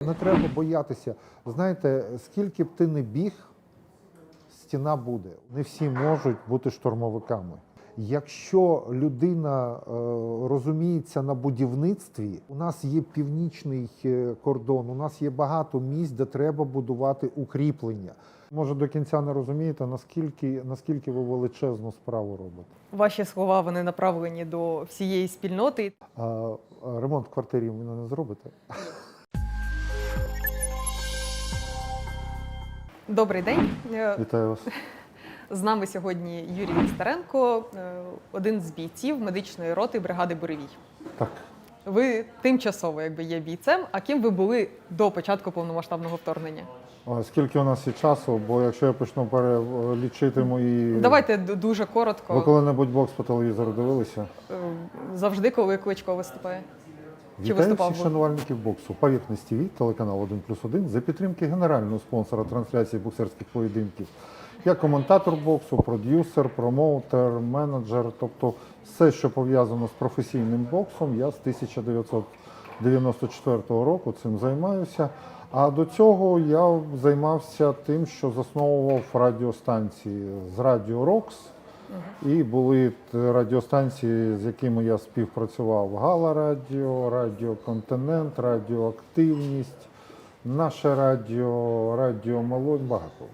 Не треба боятися. Знаєте, скільки б ти не біг, стіна буде. Не всі можуть бути штурмовиками. Якщо людина е, розуміється на будівництві, у нас є північний е, кордон, у нас є багато місць, де треба будувати укріплення. Може, до кінця не розумієте, наскільки, наскільки ви величезну справу робите. Ваші слова вони направлені до всієї спільноти. А, а ремонт в квартирі ви не зробите? Добрий день. Е, Вітаю вас. З нами сьогодні Юрій Нестеренко, е, один з бійців медичної роти бригади Буревій. Так. Ви тимчасово якби є бійцем. А ким ви були до початку повномасштабного вторгнення? Скільки у нас є часу? Бо якщо я почну перелічити мої. Давайте дуже коротко. Ви коли-небудь бокс по телевізору дивилися? Е, Завжди, коли кличко виступає. Вітаю всіх шанувальників боксу. Поверхність ТВ, телеканал 1 плюс 1 за підтримки генерального спонсора трансляції боксерських поєдинків. Я коментатор боксу, продюсер, промоутер, менеджер, тобто все, що пов'язано з професійним боксом, я з 1994 року цим займаюся. А до цього я займався тим, що засновував радіостанції з Радіо Рокс. І були радіостанції, з якими я співпрацював: Гала Радіо, Радіо Континент, Радіоактивність, Наше Радіо, Радіо Молодь, багато.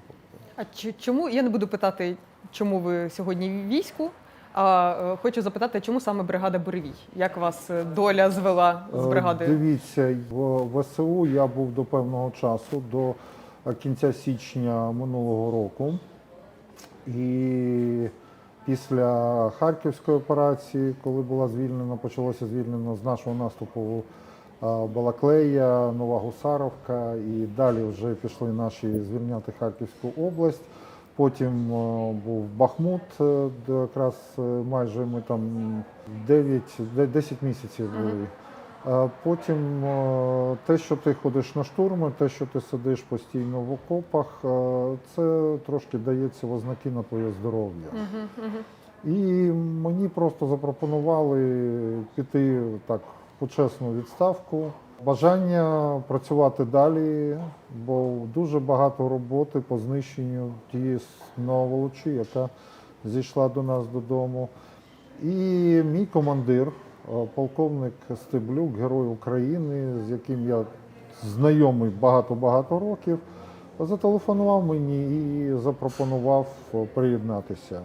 А чому я не буду питати, чому ви сьогодні в війську? А е, хочу запитати, чому саме бригада Буревій? Як вас е, доля звела з Е, бригадою? Дивіться, в ВСУ я був до певного часу, до е, кінця січня минулого року. І після Харківської операції, коли була звільнена, почалося звільнено з нашого наступу е, Балаклея, Нова Гусаровка, і далі вже пішли наші звільняти Харківську область. Потім е, був Бахмут, е, де якраз майже ми там 9, де- 10 місяців були. Потім е, те, що ти ходиш на штурми, те, що ти сидиш постійно в окопах, е, це трошки дається в ознаки на твоє здоров'я. Мгм, мгм. І мені просто запропонували піти так почесну відставку. Бажання працювати далі, бо дуже багато роботи по знищенню тієї новолочі, яка зійшла до нас додому. І мій командир, полковник Стеблюк, герой України, з яким я знайомий багато-багато років, зателефонував мені і запропонував е, приєднатися.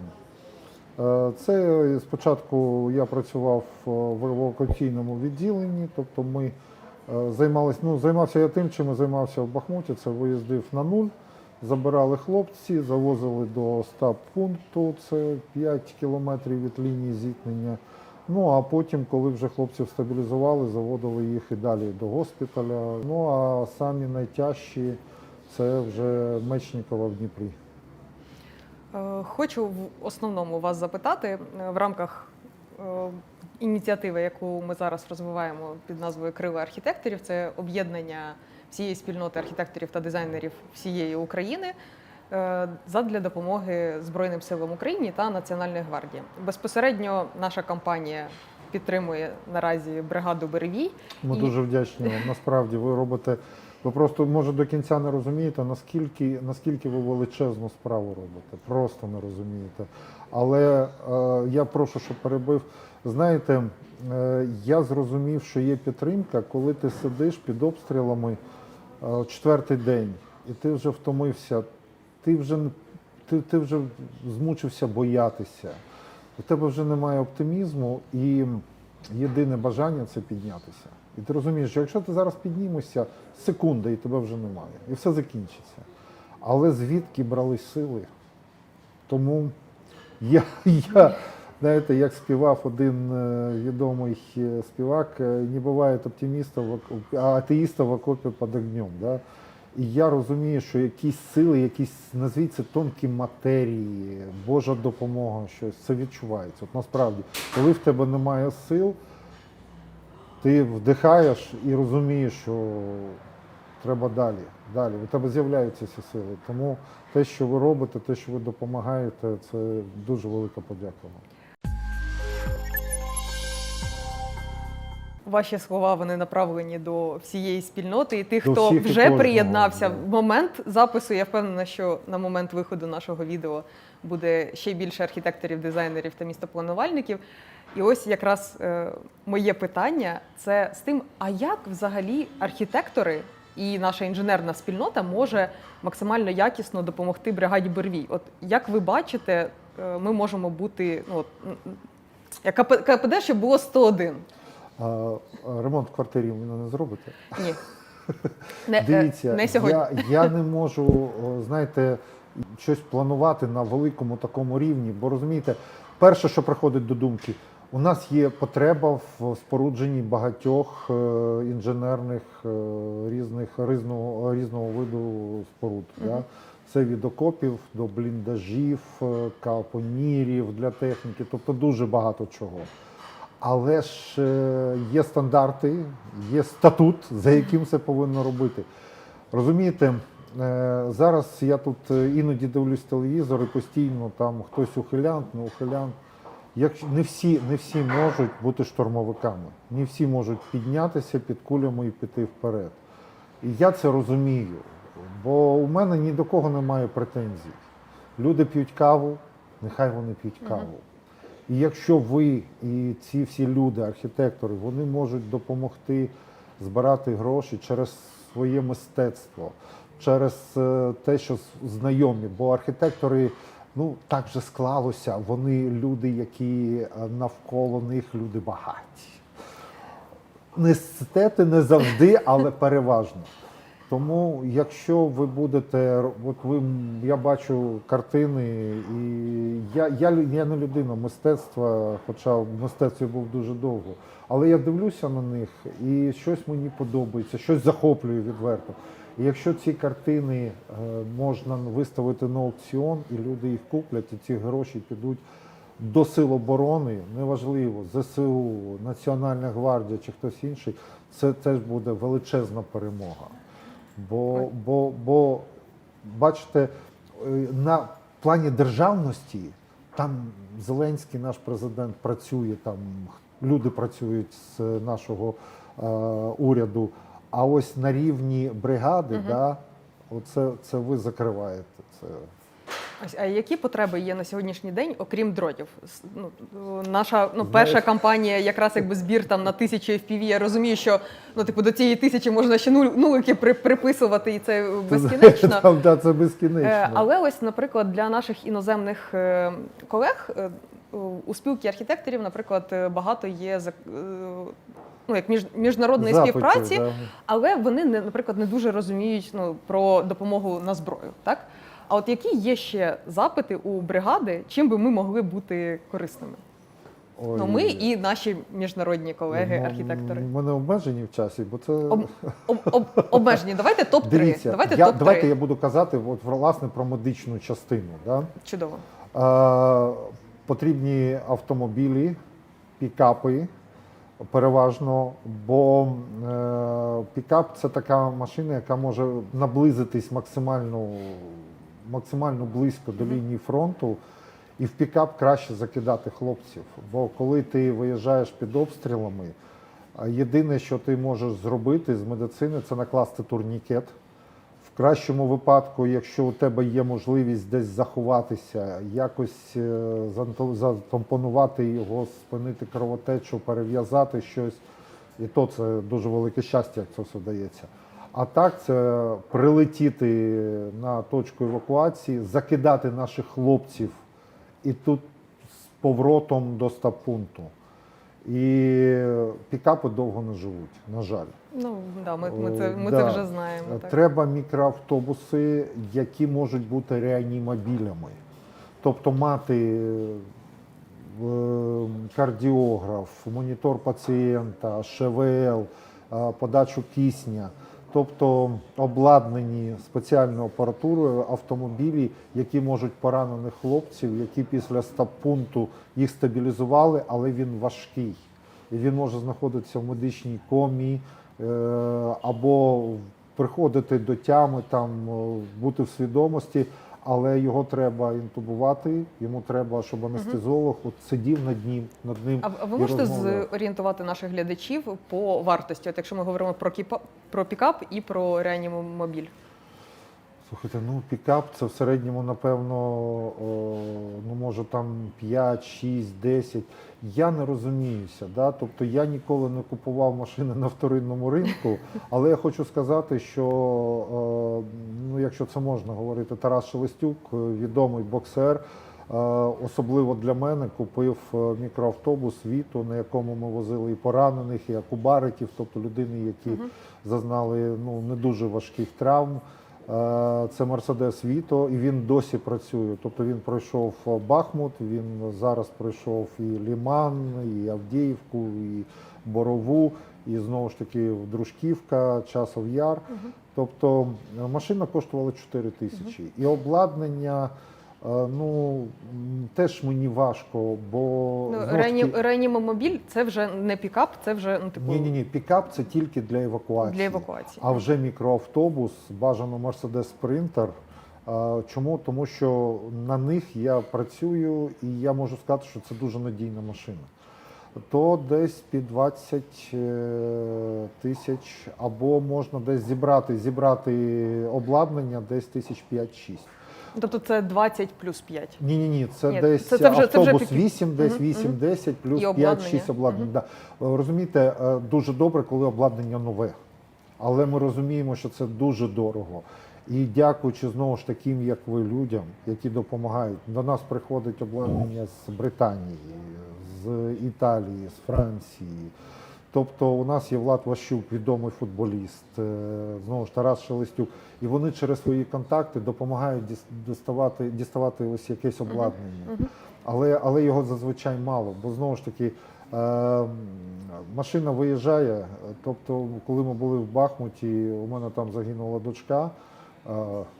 Е, Це спочатку я працював е, в евакуаційному відділенні, тобто ми е, займалися, ну, займався я тим, чим я займався в Бахмуті. Це виїздив на нуль, забирали хлопці, завозили до стаб пункту, це 5 кілометрів від лінії зіткнення. Ну а потім, коли вже хлопців стабілізували, заводили їх і далі до госпіталя. Ну а самі найтяжчі це вже Мечникова в Дніпрі. Е, Хочу в основному вас запитати е, в рамках е, ініціативи, яку ми зараз розвиваємо під назвою Крила архітекторів. Це об'єднання всієї спільноти архітекторів та дизайнерів всієї України задля допомоги Збройним силам України та Національної гвардії. Безпосередньо наша компанія підтримує наразі бригаду Беревій. Ми І- дуже вдячні вам. Насправді ви робите. Ви просто може до кінця не розумієте, наскільки, наскільки ви величезну справу робите. Просто не розумієте. Але е, я прошу, щоб перебив. Знаєте, е, я зрозумів, що є підтримка, коли ти сидиш під обстрілами е, четвертий день, і ти вже втомився, ти вже, ти, ти вже змучився боятися. У тебе вже немає оптимізму, і єдине бажання це піднятися. І ти розумієш, що якщо ти зараз піднімешся, секунда, і тебе вже немає, і все закінчиться. Але звідки брали сили? Тому я, я знаєте, як співав один е, відомий е, співак, е, не буває оптиміста, а атеїста в окопі під огнем. Да? І я розумію, що якісь сили, якісь, назвіть це тонкі матерії, Божа допомога, щось це відчувається. От насправді, коли в тебе немає сил, ти вдихаєш і розумієш, що треба далі. Далі. У тебе з'являються ці сили. Тому те, що ви робите, те, що ви допомагаєте, це дуже велика подяка вам. Ваші слова вони направлені до всієї спільноти і тих, До хто всіх і вже кожного, приєднався да. в момент запису. Я впевнена, що на момент виходу нашого відео буде ще більше архітекторів, дизайнерів та містопланувальників. І ось якраз е, моє питання це з тим, а як взагалі архітектори і наша інженерна спільнота може максимально якісно допомогти бригаді Бервій? От як ви бачите, е, ми можемо бути ну, от, КПД, щоб було 101. А, ремонт в квартирі ви не зробите? Ні. Не, е, Дивіться, не сьогодні. Я, я не можу, знаєте, щось планувати на великому такому рівні, бо розумієте, перше, що приходить до думки, у нас є потреба в спорудженні багатьох е, інженерних е, різних різного, різного виду споруд. Да? Це від окопів до бліндажів, капонірів для техніки, тобто дуже багато чого. Але ж е, є стандарти, є статут, за яким це повинно робити. Розумієте, е, зараз я тут е, іноді дивлюсь телевізор і постійно там хтось ухилянт, не ухилянт. Якщо не всі, не всі можуть бути штурмовиками, не всі можуть піднятися під кулями і піти вперед. І я це розумію, бо у мене ні до кого немає претензій. Люди п'ють каву, нехай вони п'ють каву. І якщо ви і ці всі люди, архітектори, вони можуть допомогти збирати гроші через своє мистецтво, через е, те, що знайомі, бо архітектори. Ну, так же склалося. Вони люди, які е, навколо них люди багаті. Не естети не завжди, але переважно. Тому, якщо ви будете, от ви я бачу картини, і я, я, я не людина мистецтва, хоча в мистецтві був дуже довго. Але я дивлюся на них, і щось мені подобається, щось захоплює відверто. І якщо ці картини е, можна виставити на аукціон, і люди їх куплять, і ці гроші підуть до сил оборони, неважливо, ЗСУ, Національна гвардія чи хтось інший, це теж буде величезна перемога. Бо, бо, бо бачите, е, на плані державності там Зеленський, наш президент, працює, там люди працюють з нашого е, уряду. А ось на рівні бригади, да, оце це ви закриваєте. Це. Ось, а які потреби є на сьогоднішній день, окрім дротів? Ну, наша ну, перша кампанія, якраз якби збір там на тисячу FPV, Я розумію, що ну, типу, до цієї тисячі можна ще нуль, нулики при, приписувати, і це безкінечно. Там, да, це безкінечно. Е, Але ось, наприклад, для наших іноземних е, колег е, у спілки архітекторів, наприклад, багато є ну, як між, міжнародної Запитів, співпраці, да. але вони наприклад, не дуже розуміють ну, про допомогу на зброю. Так? А от які є ще запити у бригади, чим би ми могли бути корисними? Ой, Ну, ми і наші міжнародні колеги, ну, архітектори. Ми не обмежені в часі, бо це Об, об, об, обмежені. Давайте топ-3. дивіться. Давайте я, топ-3. давайте я буду казати от, власне про медичну частину. Да? Чудово. Е, потрібні автомобілі, пікапи переважно, бо е, пікап це така машина, яка може наблизитись максимально, максимально близько до лінії фронту. І в пікап краще закидати хлопців. Бо коли ти виїжджаєш під обстрілами, єдине, що ти можеш зробити з медицини, це накласти турнікет. В кращому випадку, якщо у тебе є можливість десь заховатися, якось е, затампонувати його, спинити кровотечу, перев'язати щось, і то це дуже велике щастя, як це все дається. А так, це прилетіти на точку евакуації, закидати наших хлопців і тут з поворотом до стаб-пункту. І пікапи довго не живуть, на жаль. Ну да, ми, ми, це, ми Да. це вже знаємо. Так. Треба мікроавтобуси, які можуть бути реанімобілями. Тобто мати е, кардіограф, монітор пацієнта, ШВЛ, е, подачу кисня. Тобто обладнані спеціальною апаратурою автомобілі, які можуть поранених хлопців, які після стаб-пункту їх стабілізували, але він важкий. І він може знаходитися в медичній комі е, або приходити до тями, там, е, бути в свідомості, але його треба інтубувати, йому треба, щоб анестезіолог от сидів над ним, над ним. А, а ви і можете розмовляв. зорієнтувати наших глядачів по вартості? От якщо ми говоримо про кіпа, про пікап і про реанімобіль. Слухайте, ну пікап це в середньому, напевно, о, ну може там 5, 6, 10. Я не розуміюся. Да? Тобто я ніколи не купував машини на вторинному ринку, але я хочу сказати, що е, ну, якщо це можна говорити, Тарас Шелестюк, е, відомий боксер. е, Особливо для мене купив мікроавтобус Віту, на якому ми возили і поранених, і акубариків, тобто людини, які зазнали ну не дуже важких травм. Е, Це Мерседес Віто, і він досі працює. Тобто він пройшов Бахмут, він зараз пройшов і Ліман, і Авдіївку, і Борову, і знову ж таки Дружківка, Часов Яр. Тобто е, машина коштувала 4 тисячі. І обладнання. Е, Ну теж мені важко, бо Ну, реані, реанімобіль це вже не пікап, це вже ну, типу ні, ні, ні, пікап це тільки для евакуації. для евакуації. А вже мікроавтобус, бажано Mercedes Sprinter. Чому? Тому що на них я працюю і я можу сказати, що це дуже надійна машина. То десь під 20 е, тисяч, або можна десь зібрати, зібрати обладнання десь тисяч 5-6. Тобто це 20 плюс 5. Ні, ні, ні, це Ні, десь це- це вже- це вже автобус пік- 8, десь Мгм, 8-10, плюс І 5-6 обладнання. обладнань. Да. Розумієте, е, дуже добре, коли обладнання нове. Але ми розуміємо, що це дуже дорого. І дякуючи знову ж таким, як ви, людям, які допомагають. До нас приходить обладнання з Британії, з Італії, з Франції. Тобто у нас є Влад Ващук, відомий футболіст, е, знову ж Тарас Шелестюк, і вони через свої контакти допомагають діставати, діставати ось якесь обладнання. Але, але його зазвичай мало, бо знову ж таки е, машина виїжджає. Тобто, коли ми були в Бахмуті, у мене там загинула дочка. е,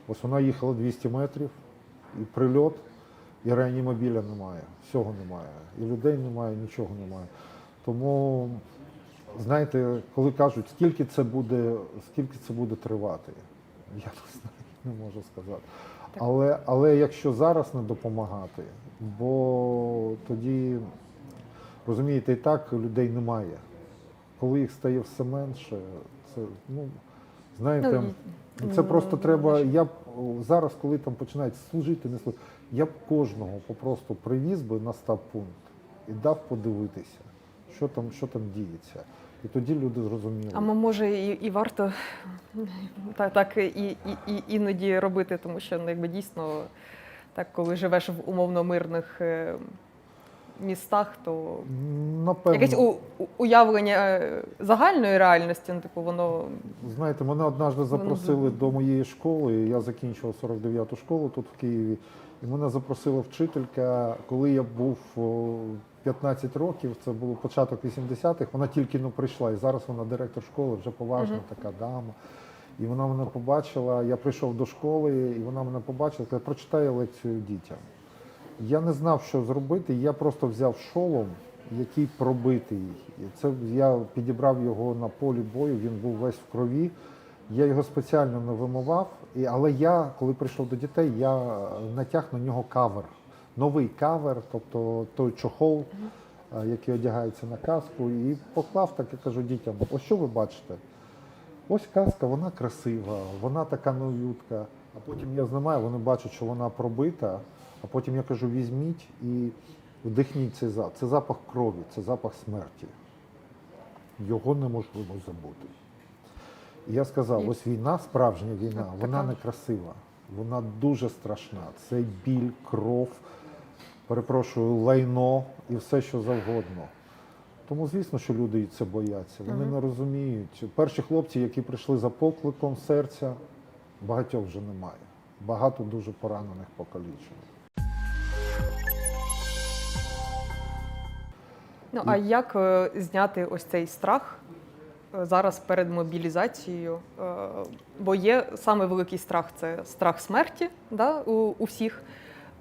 ось вона їхала 200 метрів, і прильот, і реанімобіля немає, всього немає. І людей немає, нічого немає. Тому, знаєте, коли кажуть, скільки це буде, скільки це буде тривати, я не знаю, не можу сказати. Так. Але, але якщо зараз не допомагати, бо тоді, розумієте, і так людей немає. Коли їх стає все менше, це, ну, знаєте, Ну, це ну, просто треба. Я б зараз, коли там починають служити, не служити, я б кожного попросту привіз би на стаб пункт і дав подивитися, що там, що там діється. І тоді люди зрозуміли. А може і, і варто так, так і, і, і іноді робити, тому що ну, якби дійсно, так коли живеш в умовно мирних е, містах, то Напевно, якесь у, уявлення е, загальної реальності, ну, типу, воно знаєте, мене однажды запросили до моєї школи. Я закінчував 49-ту школу тут в Києві. І мене запросила вчителька, коли я був 15 років, це було початок 80-х, вона тільки не прийшла. І зараз вона директор школи, вже поважна така дама. І вона мене побачила, я прийшов до школи, і вона мене побачила, каже, прочитай лекцію дітям. Я не знав, що зробити. Я просто взяв шолом, який пробитий. Це я підібрав його на полі бою. Він був весь в крові. Я його спеціально не вимивав. Але я, коли прийшов до дітей, я натяг на нього кавер. Новий кавер, тобто той чохол, е, який одягається на каску, і поклав так, я кажу дітям: ось що ви бачите? Ось каска, вона красива, вона така новютка. А потім я знімаю, вони бачать, що вона пробита. А потім я кажу, візьміть і вдихніть цей запах. Це запах крові, це запах смерті. Його неможливо забути. І я сказав, ось війна, справжня війна, вона не красива, вона дуже страшна. Це біль, кров, перепрошую, лайно і все, що завгодно. Тому, звісно, що люди це бояться. Вони не розуміють. Перші хлопці, які прийшли за покликом серця, багатьох вже немає. Багато дуже поранених покалічених. Ну а як е, зняти ось цей страх е, зараз перед мобілізацією? Е, Бо є саме великий страх це страх смерті да, у, у всіх.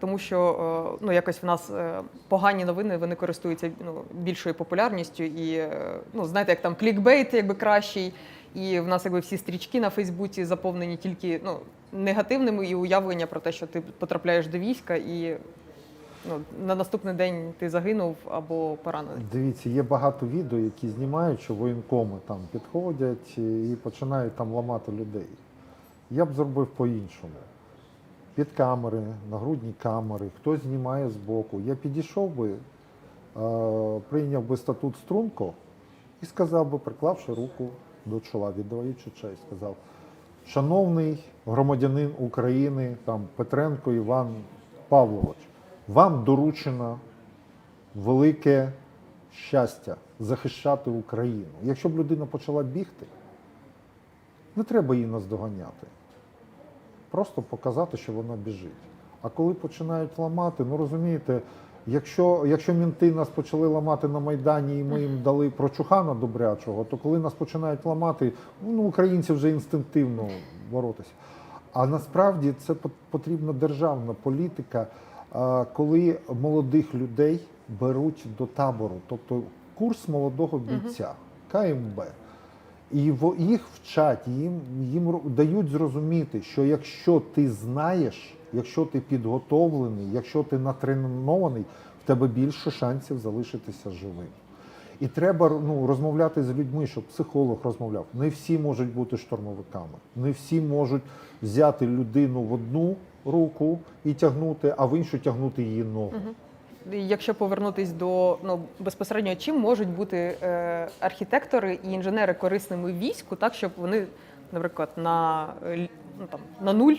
Тому що е, ну, якось в нас е, погані новини вони користуються ну, більшою популярністю. І е, ну, знаєте, як там клікбейт якби кращий. І в нас якби всі стрічки на Фейсбуці заповнені тільки ну, негативними і уявлення про те, що ти потрапляєш до війська, і ну, на наступний день ти загинув або поранений. Дивіться, є багато відео, які знімають, що воєнкоми там підходять і починають там ламати людей. Я б зробив по-іншому. Під камери, нагрудні камери, хтось знімає збоку. Я підійшов би, е, прийняв би статут струнко і сказав би, приклавши руку до чола, віддаючи честь, сказав, шановний громадянин України, там Петренко Іван Павлович, вам доручено велике щастя захищати Україну. Якщо б людина почала бігти, не треба її наздоганяти. Просто показати, що вона біжить. А коли починають ламати, ну розумієте, якщо, якщо мінти нас почали ламати на Майдані і ми їм дали прочухана добрячого, то коли нас починають ламати, ну українці вже інстинктивно боротися. А насправді це потрібна державна політика, коли молодих людей беруть до табору, тобто курс молодого бійця, КМБ. І їх вчать, їм, їм дають зрозуміти, що якщо ти знаєш, якщо ти підготовлений, якщо ти натренований, в тебе більше шансів залишитися живим. І треба ну, розмовляти з людьми, щоб психолог розмовляв. Не всі можуть бути штурмовиками, не всі можуть взяти людину в одну руку і тягнути, а в іншу тягнути її ногу. Якщо повернутись до ну безпосередньо, чим можуть бути е, архітектори і інженери корисними війську, так щоб вони, наприклад, на, е, ну, там, на нуль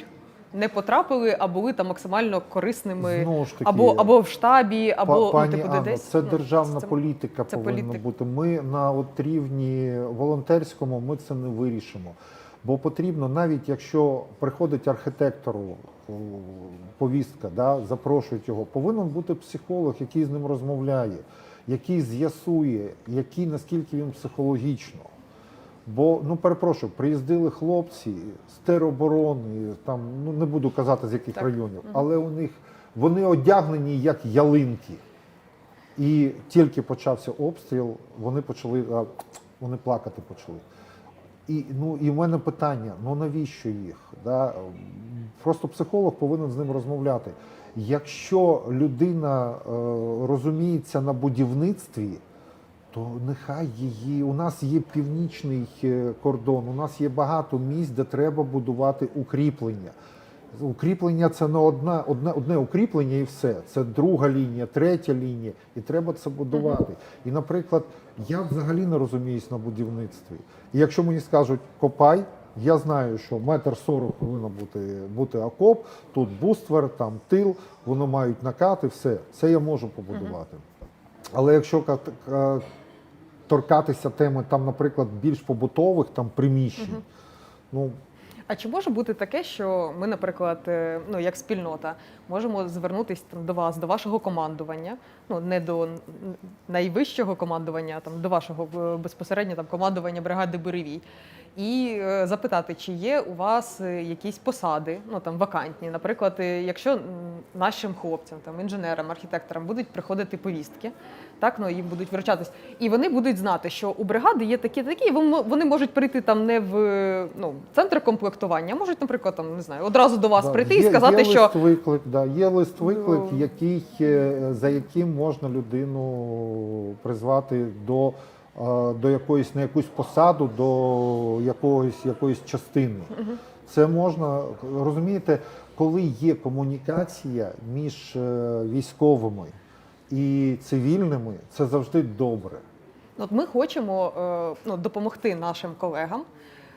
не потрапили, а були там максимально корисними Знову ж таки, або, або в штабі, або Па- ну, типу, де Анно, десь. це Ну, державна це- політика це повинна політика. бути. Ми на от рівні волонтерському ми це не вирішимо. Бо потрібно, навіть якщо приходить архітектору повістка, да, запрошують його, повинен бути психолог, який з ним розмовляє, який з'ясує, який наскільки він психологічно. Бо, ну перепрошую, приїздили хлопці з тероборони, там ну не буду казати з яких Так. районів, але у них вони одягнені як ялинки. І тільки почався обстріл, вони почали вони плакати почали. І, ну, і в мене питання: ну навіщо їх? Да? Просто психолог повинен з ним розмовляти. Якщо людина е, розуміється на будівництві, то нехай її. У нас є північний е, кордон, у нас є багато місць, де треба будувати укріплення. Укріплення це не одна, одне, одне укріплення і все. Це друга лінія, третя лінія, і треба це будувати. І, наприклад, я взагалі не розуміюсь на будівництві. І якщо мені скажуть копай, я знаю, що метр сорок повинно бути, бути окоп, тут буствер, там тил, воно мають накати, все. Це я можу побудувати. Але якщо ка- ка- торкатися теми, там, наприклад, більш побутових там приміщень, ну А чи може бути таке, що ми, наприклад, е, ну як спільнота, можемо звернутися там до вас, до вашого командування, ну не до найвищого командування, а там до вашого е, безпосередньо там командування бригади Буревій, і е, запитати, чи є у вас якісь посади, ну там вакантні. Наприклад, якщо нашим хлопцям, там інженерам, архітекторам будуть приходити повістки, так ну їм будуть вручатись, і вони будуть знати, що у бригади є такі такі, і вони можуть прийти там не в ну центр комплектування, а можуть, наприклад, там не знаю, одразу до вас Да, прийти є, і сказати, є що лист виклик, да, є лист виклик, Ну. який, е, за яким можна людину призвати до, е, до якоїсь на якусь посаду, до якогось якоїсь частини. Це можна розумієте, коли є комунікація між е, військовими і цивільними, це завжди добре. От ми хочемо е, ну, допомогти нашим колегам.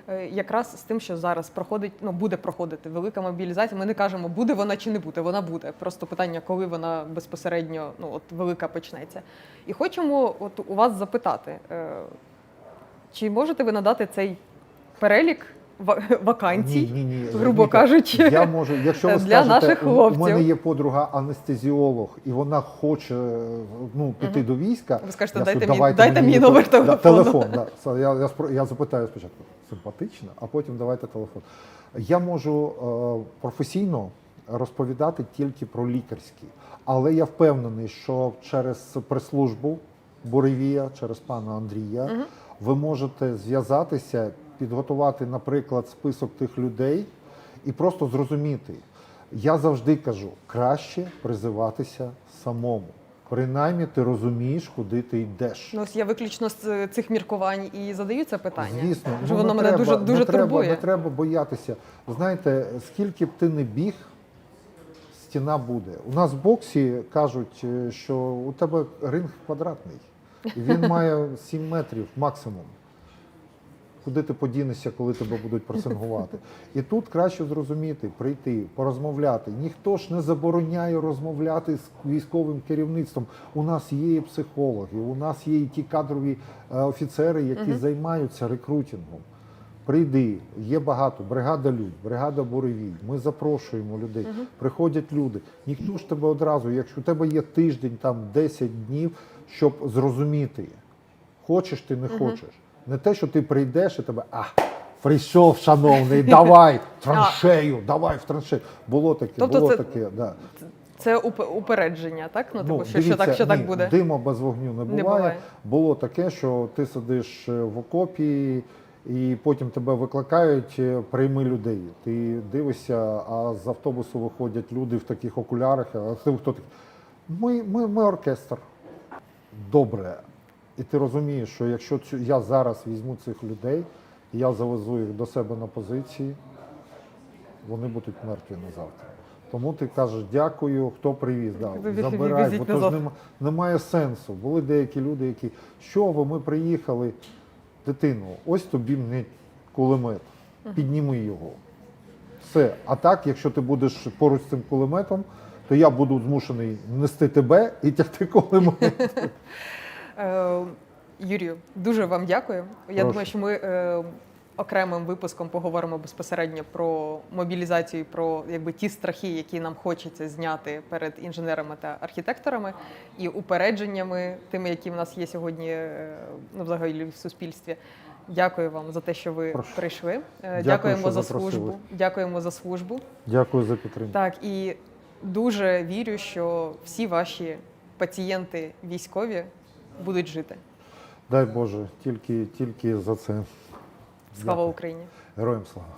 е, Якраз з тим, що зараз проходить, ну буде проходити велика мобілізація. Ми не кажемо, буде вона чи не буде. Вона буде. Просто питання, коли вона безпосередньо ну от велика почнеться. І хочемо от у вас запитати, е, чи можете ви надати цей перелік вакансій, Ні, ні, ні. грубо кажучи, я можу, якщо ви для скажете, наших у- у мене є подруга анестезіолог, і вона хоче ну, піти Мгм. до війська. Ви скажете, я дайте скажу, мені- дайте мені мій номер телефон. Телефону. телефон да. Я, я, я запитаю спочатку, симпатично, а потім давайте телефон. Я можу е, професійно розповідати тільки про лікарські. Але я впевнений, що через прес-службу Буревія, через пана Андрія, Мгм. ви можете зв'язатися, підготувати, наприклад, список тих людей і просто зрозуміти. Я завжди кажу, краще призиватися самому. Принаймні ти розумієш, куди ти йдеш. Ну, ось я виключно з е, цих міркувань і задаю це питання. Звісно, ну, воно мене треба, дуже дуже не треба, турбує. Не треба боятися. Знаєте, скільки б ти не біг, стіна буде. У нас в боксі кажуть, е, що у тебе ринг квадратний. І він має 7 метрів максимум. Куди ти подінешся, коли тебе будуть пресингувати? І тут краще зрозуміти, прийти, порозмовляти. Ніхто ж не забороняє розмовляти з військовим керівництвом. У нас є і психологи, у нас є і ті кадрові е, офіцери, які Мгм. займаються рекрутингом. Прийди, є багато, бригада людь, бригада буревій. Ми запрошуємо людей. Мгм. Приходять люди. Ніхто ж тебе одразу, якщо у тебе є тиждень, там 10 днів, щоб зрозуміти, хочеш ти не Мгм. хочеш. Не те, що ти прийдеш і тебе, а, прийшов, шановний, давай траншею, давай в траншею. Було таке, Тобто було це- таке. Да. Це упередження, так? Ну, типу, що, що так, що так буде. Диму без вогню не буває. Не буває. Було таке, що ти сидиш е, в окопі, і потім тебе викликають, е, прийми людей. Ти дивишся, а з автобусу виходять люди в таких окулярах. А ти хто такий? Ми, ми, ми оркестр. Добре. І ти розумієш, що якщо цю, я зараз візьму цих людей, я завезу їх до себе на позиції, вони будуть мертві на завтра. Тому ти кажеш дякую, хто привіз. Да, забирай, бо то ж нема, немає сенсу. Були деякі люди, які що ви, ми приїхали, дитину, ось тобі не кулемет, підніми його. Все. А так, якщо ти будеш поруч з цим кулеметом, то я буду змушений нести тебе і тягти кулемет. Е, Юрію, дуже вам дякую. Я Прошу. думаю, що ми е, окремим випуском поговоримо безпосередньо про мобілізацію, про якби ті страхи, які нам хочеться зняти перед інженерами та архітекторами, і упередженнями, тими, які в нас є сьогодні, е, ну взагалі в суспільстві. Дякую вам за те, що ви Прошу. прийшли. Е, Дякую, Дякуємо що за запросили. службу. Дякуємо за службу. Дякую за підтримку. Так, і дуже вірю, що всі ваші пацієнти військові будуть жити. Дай Боже, тільки, тільки за це. Слава Дякую. Україні! Героям слава.